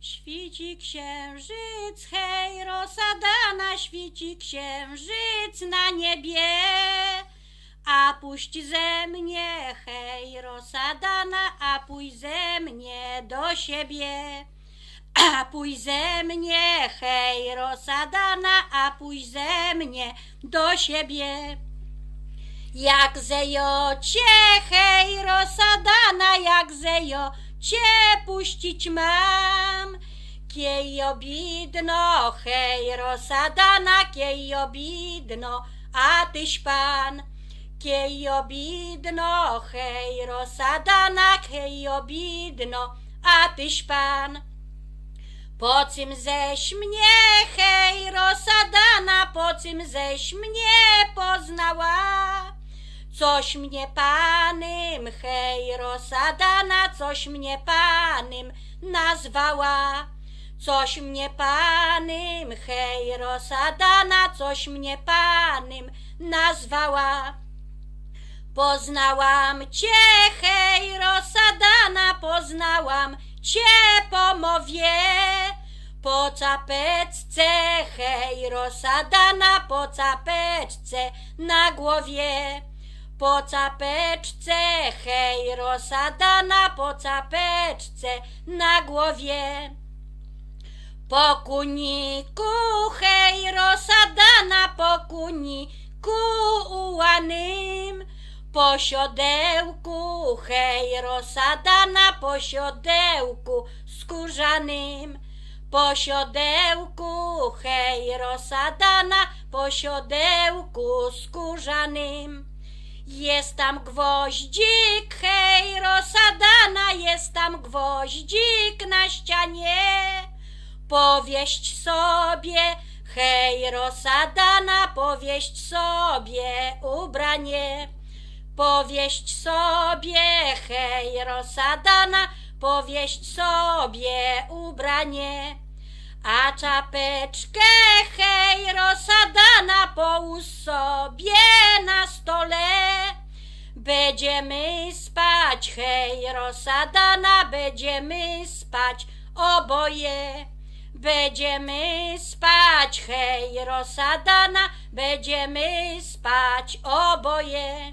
Świci księżyc, hej, rosadana, świci księżyc na niebie. A puść ze mnie, hej, rosadana, a pójdź ze mnie do siebie. A pójdź ze mnie, hej, rosadana, a pójdź ze mnie do siebie. Jak zejocie, hej, rosadana, jak zejocie puścić mam. Kiej obidno, hej, rosadana, kiej obidno, a tyś pan. Kiej obidno, hej, rosadana, kiej obidno, a tyś pan. Po cym ześ mnie, hej, rosadana, po cym ześ mnie poznała. Coś mnie panym, hej, rosadana, coś mnie panym nazwała. Coś mnie panym, hej, rosadana, coś mnie panym nazwała. Poznałam cię, hej, rosadana, poznałam cię po mowie. Po capeczce, hej, rosadana, po capeczce na głowie. Po capeczce, hej, rosadana, po capeczce na głowie. Po kuniku, hej, rosadana, po kuniku ułanym. Po siodełku, hej, rosadana, po siodełku skórzanym. Po siodełku, hej, rosadana, po siodełku skórzanym. Jest tam gwoździk, hej, rosadana, jest tam gwoździk na ścianie. Powieść sobie, hej, rosadana, powieść sobie ubranie. Powieść sobie, hej, rosadana, powieść sobie ubranie. A czapeczkę, hej, rosadana, połóż sobie na stole. Będziemy spać, hej, rosadana, będziemy spać oboje. Będziemy spać, hej, rosadana, będziemy spać oboje.